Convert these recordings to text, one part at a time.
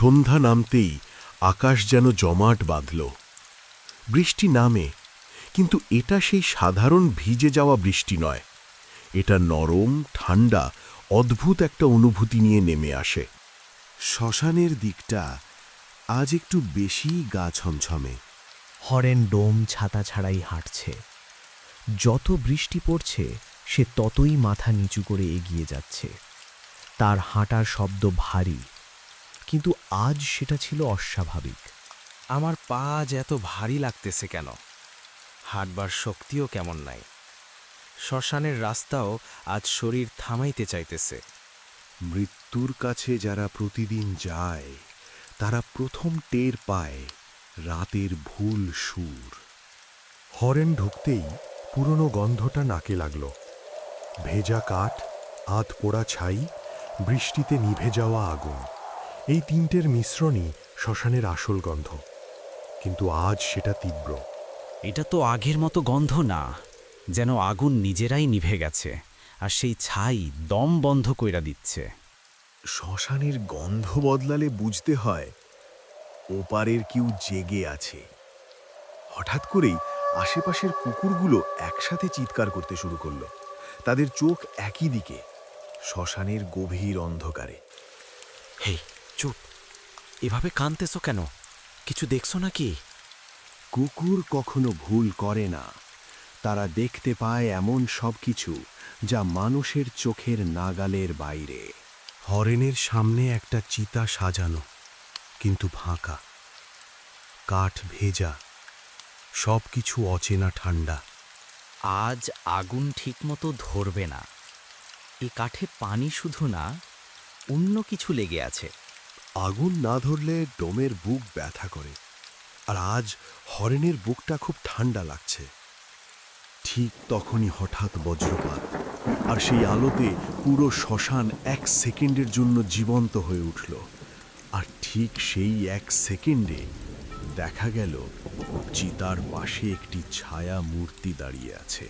সন্ধ্যা নামতেই আকাশ যেন জমাট বাঁধল। বৃষ্টি নামে, কিন্তু এটা সেই সাধারণ ভিজে যাওয়া বৃষ্টি নয়। এটা নরম, ঠান্ডা, অদ্ভুত একটা অনুভূতি নিয়ে নেমে আসে। শ্মশানের দিকটা আজ একটু বেশি গা ছমছমে। হরেন ডোম ছাতা ছাড়াই হাঁটছে। যত বৃষ্টি পড়ছে, সে ততই মাথা নিচু করে এগিয়ে যাচ্ছে। তার হাঁটার শব্দ ভারী। কিন্তু আজ সেটা ছিল অস্বাভাবিক। আমার পা আজ এত ভারী লাগতেছে কেন? হাঁটবার শক্তিও কেমন নাই। শ্মশানের রাস্তাও আজ শরীর থামাইতে চাইতেছে। মৃত্যুর কাছে যারা প্রতিদিন যায় তারা প্রথম টের পায় রাতের ভুল সুর। হরেন ঢুকতেই পুরনো গন্ধটা নাকে লাগল। ভেজা কাঠ আধ পোড়া ছাই বৃষ্টিতে নিভে যাওয়া আগুন। এই তিনটের মিশ্রণই শ্মশানের আসল গন্ধ। কিন্তু আজ সেটা তীব্র। এটা তো আগের মতো গন্ধ না যেন আগুন নিজেরাই নিভে গেছে আর সেই ছাই দম বন্ধ কইরা দিচ্ছে। শ্মশানের গন্ধ বদলালে বুঝতে হয় ওপারের কেউ জেগে আছে। হঠাৎ করেই আশেপাশের কুকুরগুলো একসাথে চিৎকার করতে শুরু করল। তাদের চোখ একই দিকে শ্মশানের গভীর অন্ধকারে। হেই এভাবে কানতেছো কেন? কিছু দেখছ নাকি? কুকুর কখনো ভুল করে না। তারা দেখতে পায় এমন সব কিছু যা মানুষের চোখের নাগালের বাইরে। হরেনের সামনে একটা চিতা সাজানো কিন্তু ফাঁকা। কাঠ ভেজা সব কিছু অচেনা ঠান্ডা। আজ আগুন ঠিকমতো ধরবে না। এ কাঠে পানি শুধু না অন্য কিছু লেগে আছে। আগুন না ধরলে ডোমের বুক ব্যথা করে। আর আজ হরেনের বুকটা খুব ঠান্ডা লাগছে। ঠিক তখনই হঠাৎ বজ্রপাত, আর সেই আলোতে পুরো শ্মশান এক সেকেন্ডের জন্য জীবন্ত হয়ে উঠল। আর ঠিক সেই এক সেকেন্ডে দেখা গেল, চিতার পাশে একটি ছায়া মূর্তি দাঁড়িয়ে আছে।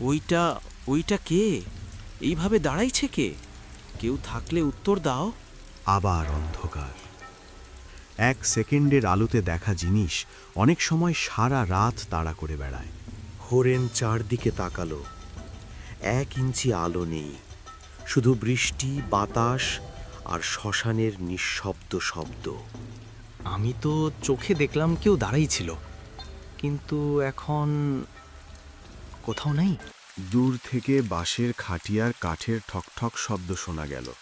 ওইটা ওইটা কে? এইভাবে দাঁড়াইছে কে? কেউ থাকলে উত্তর দাও। আবার অন্ধকার। এক সেকেন্ডের আলোতে দেখা জিনিস অনেক সময় সারা রাত তাড়া করে বেড়ায়। হরেন চারদিকে তাকালো। এক ইঞ্চি আলো নেই। শুধু বৃষ্টি বাতাস আর শ্মশানের নিঃশব্দ শব্দ। আমি তো চোখে দেখলাম কেউ দাঁড়াই ছিল কিন্তু এখন কোথাও নাই। দূর থেকে বাঁশের খাটিয়ার কাঠের ঠকঠক শব্দ শোনা গেল।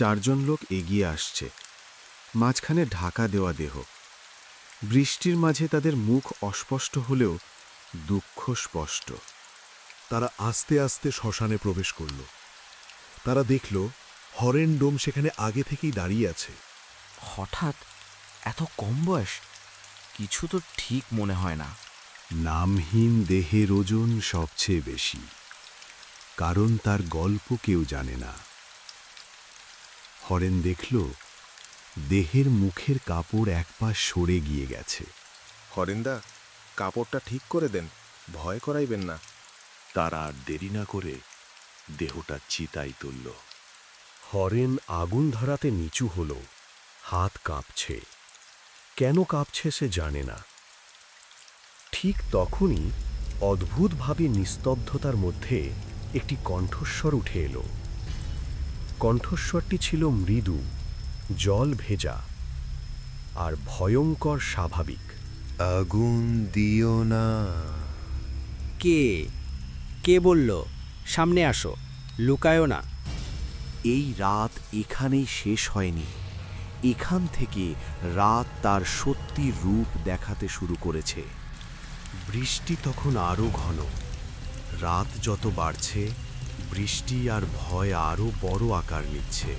চারজন লোক এগিয়ে আসছে। মাঝখানে ঢাকা দেওয়া দেহ। বৃষ্টির মাঝে তাদের মুখ অস্পষ্ট হলেও দুঃখ স্পষ্ট। তারা আস্তে আস্তে শ্মশানে প্রবেশ করল। তারা দেখল হরেন ডোম সেখানে আগে থেকেই দাঁড়িয়ে আছে। হঠাৎ? এত কম বয়স? কিছু তো ঠিক মনে হয় না। নামহীন দেহের ওজন সবচেয়ে বেশি। কারণ তার গল্প কেউ জানে না। হরেন দেখল দেহের মুখের কাপড় এক পা সরে গিয়ে গেছে। হরিন্দা কাপড়টা ঠিক করে দেন ভয় করাইবেন না। তারা আর দেরি না করে দেহটা চিতাই তুলল। হরেন আগুন ধরাতে নিচু হল হাত কাঁপছে। কেন কাঁপছে সে জানে না। ঠিক তখনই অদ্ভুতভাবে নিস্তব্ধতার মধ্যে একটি কণ্ঠস্বর উঠে এলো। কণ্ঠস্বরটি ছিল মৃদু জল ভেজা আর ভয়ঙ্কর স্বাভাবিক। আগুন দিও না। কে? কে বলল? সামনে আসো লুকায়ও না। এই রাত এখানেই শেষ হয়নি। এখান থেকে রাত তার সত্যি রূপ দেখাতে শুরু করেছে। বৃষ্টি তখন আরও ঘন। রাত যত বাড়ছে বৃষ্টি আর ভয় আরও বড় আকার নিচ্ছে।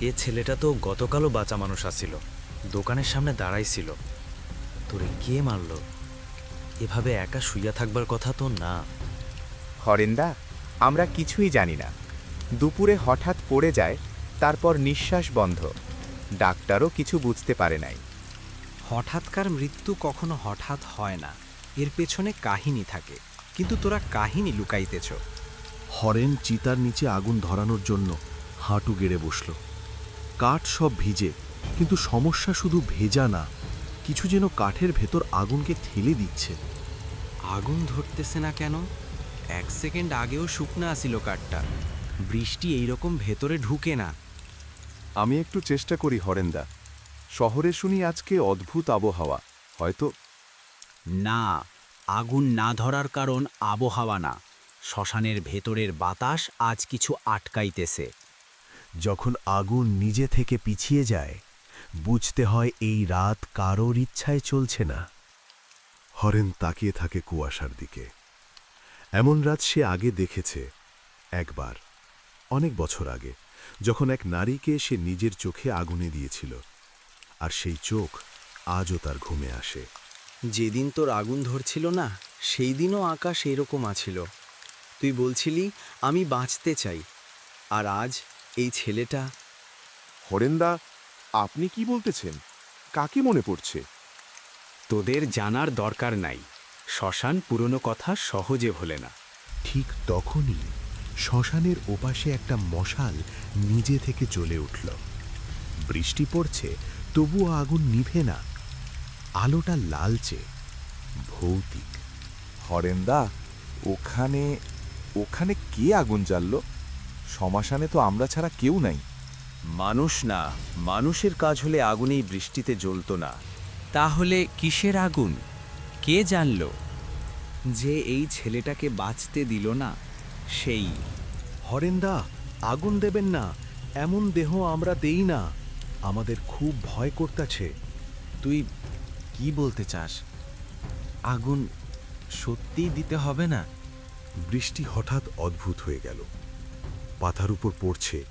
এ ছেলেটা তো গতকালও বাঁচা মানুষ আসিল দোকানের সামনে দাঁড়াইছিল। তোরে কে মারল? এভাবে একা শুইয়া থাকবার কথা তো না। হরেন্দা আমরা কিছুই জানি না। দুপুরে হঠাৎ পড়ে যায় তারপর নিঃশ্বাস বন্ধ। ডাক্তারও কিছু বুঝতে পারে নাই। হঠাৎকার মৃত্যু কখনো হঠাৎ হয় না। এর পেছনে কাহিনী থাকে কিন্তু তোরা কাহিনী লুকাইতেছ। হরেন চিতার নিচে আগুন ধরানোর জন্য হাঁটু গেড়ে বসল। কাঠ সব ভিজে কিন্তু সমস্যা শুধু ভেজা না কিছু যেন কাঠের ভেতর আগুনকে ঠেলে দিচ্ছে। আগুন ধরতেছে না কেন? এক সেকেন্ড আগেও শুকনা আসিল কাঠটা। বৃষ্টি এইরকম ভেতরে ঢুকে না। আমি একটু চেষ্টা করি হরেন্দা। শহরে শুনি আজকে অদ্ভুত আবহাওয়া হয়তো? না আগুন না ধরার কারণ আবহাওয়া না। শ্মশানের ভেতরের বাতাস আজ কিছু আটকাইতেছে। যখন আগুন নিজে থেকে পিছিয়ে যায় বুঝতে হয় এই রাত কারোর ইচ্ছায় চলছে না। হরেন তাকিয়ে থাকে কুয়াশার দিকে। এমন রাত সে আগে দেখেছে একবার অনেক বছর আগে যখন এক নারীকে সে নিজের চোখে আগুনে দিয়েছিল আর সেই চোখ আজও তার ঘুমে আসে। যেদিন তোর আগুন ধরছিল না সেই দিনও আকাশ এরকম আছিল। তুই বলছিলি আমি বাঁচতে চাই। আর আজ এই ছেলেটা হরেন্দা আপনি কি বলতেছেন? কাকে মনে পড়ছে? তোদের জানার দরকার নাই। শ্মশান পুরনো কথা সহজে ভোলে না। ঠিক তখনই শ্মশানের ওপাশে একটা মশাল নিজে থেকে জ্বলে উঠল। বৃষ্টি পড়ছে তবুও আগুন নিভে না। আলোটা লালচে ভৌতিক। হরেন্দা ওখানে ওখানে কে আগুন জ্বালল? শ্মশানে তো আমরা ছাড়া কেউ নাই। মানুষ না মানুষের কাজ হলে আগুনেই বৃষ্টিতে জ্বলতো না। তাহলে কিসের আগুন? কে জানল? যে এই ছেলেটাকে বাঁচতে দিল না সেই। হরেন্দা আগুন দেবেন না এমন দেহ আমরা দেই না। আমাদের খুব ভয় করতেছে। তুই কি বলতে চাস? আগুন সত্যিই দিতে হবে না? বৃষ্টি হঠাৎ অদ্ভুত হয়ে গেল। পাথার উপর পড়ছে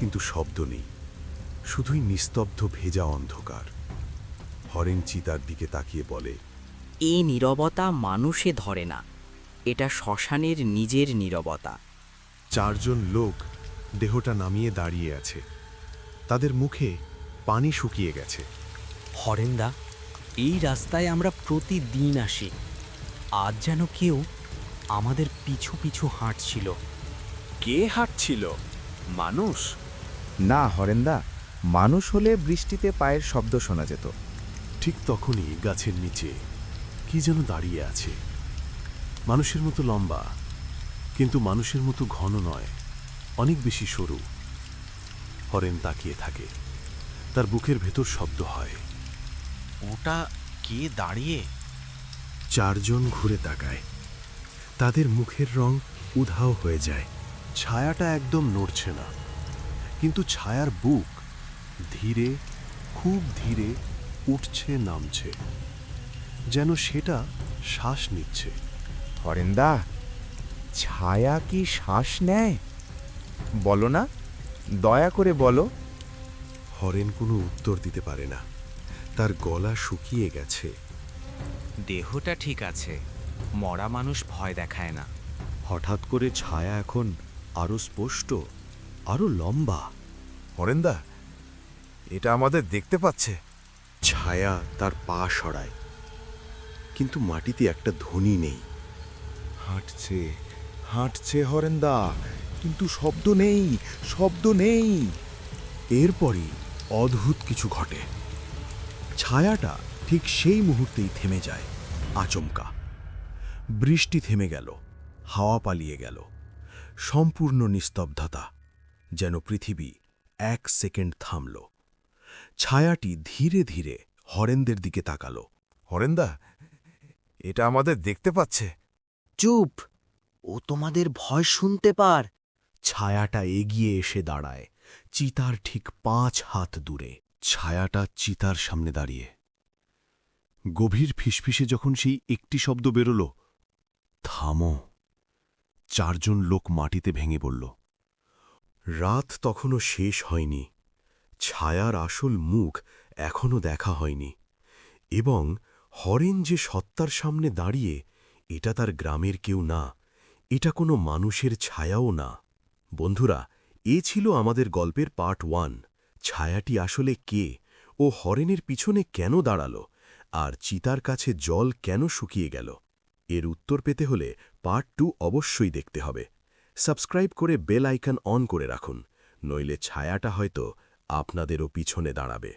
কিন্তু শব্দ নেই। শুধুই নিস্তব্ধ ভেজা অন্ধকার। হরেন চিতার দিকে তাকিয়ে বলে এই নীরবতা মানুষে ধরে না। এটা শ্মশানের নিজের নীরবতা। চারজন লোক দেহটা নামিয়ে দাঁড়িয়ে আছে। তাদের মুখে পানি শুকিয়ে গেছে। হরেন্দা এই রাস্তায় আমরা প্রতিদিন আসি। আজ যেন কেউ আমাদের পিছু পিছু হাঁটছিল। কে হাঁটছিল? মানুষ? না হরেন্দা মানুষ হলে বৃষ্টিতে পায়ের শব্দ শোনা যেত। ঠিক তখনই গাছের নিচে কি যেন দাঁড়িয়ে আছে। মানুষের মতো লম্বা কিন্তু মানুষের মতো ঘন নয় অনেক বেশি সরু। হরেন তাকিয়ে থাকে। তার বুকের ভেতর শব্দ হয়। ওটা কে দাঁড়িয়ে? চারজন ঘুরে তাকায়। তাদের মুখের রং উধাও হয়ে যায়। ছায়াটা একদম নড়ছে না। কিন্তু ছায়ার বুক ধীরে খুব ধীরে উঠছে নামছে। যেন সেটা শ্বাস নিচ্ছে। হরেন্দা ছায়া কি শ্বাস নেয়? বলো না দয়া করে বলো। হরেন কোনো উত্তর দিতে পারে না। তার গলা শুকিয়ে গেছে। দেহটা ঠিক আছে। মরা মানুষ ভয় দেখায় না। হঠাৎ করে ছায়া এখন আরও স্পষ্ট আরও লম্বা। হরেন্দা এটা আমাদের দেখতে পাচ্ছে। ছায়া তার পা সরায় কিন্তু মাটিতে একটা ধ্বনি নেই। হাঁটছে হাঁটছে হরেন্দা কিন্তু শব্দ নেই শব্দ নেই। এরপরই অদ্ভুত কিছু ঘটে। ছায়াটা ঠিক সেই মুহূর্তেই থেমে যায় আচমকা। বৃষ্টি থেমে গেল হাওয়া পালিয়ে গেল। সম্পূর্ণ নিস্তব্ধতা যেন পৃথিবী এক সেকেন্ড থামল। ছায়াটি ধীরে ধীরে হরেনদের দিকে তাকালো। হরেন্দা এটা আমাদের দেখতে পাচ্ছে। চুপ ও তোমাদের ভয় শুনতে পার। ছায়াটা এগিয়ে এসে দাঁড়ায় চিতার ঠিক পাঁচ হাত দূরে। ছায়াটা চিতার সামনে দাঁড়িয়ে। গভীর ফিসফিসে যখন সেই একটি শব্দ বেরোল থামো। চারজন লোক মাটিতে ভেঙে পড়ল। রাত তখনও শেষ হয়নি। ছায়ার আসল মুখ এখনও দেখা হয়নি। এবং হরেন যে সত্তার সামনে দাঁড়িয়ে, এটা তার গ্রামের কেউ না, এটা কোনো মানুষের ছায়াও না। বন্ধুরা, এ ছিল আমাদের গল্পের পার্ট ওয়ান। ছায়াটি আসলে কে ও হরেনের পিছনে কেন দাঁড়াল? আর চিতার কাছে জল কেন শুকিয়ে গেল? এর উত্তর পেতে হলে পার্ট টু অবশ্যই দেখতে হবে। সাবস্ক্রাইব করে বেল আইকন অন করে রাখুন, নইলে ছায়াটা হয়তো আপনাদেরও পিছনে দাঁড়াবে।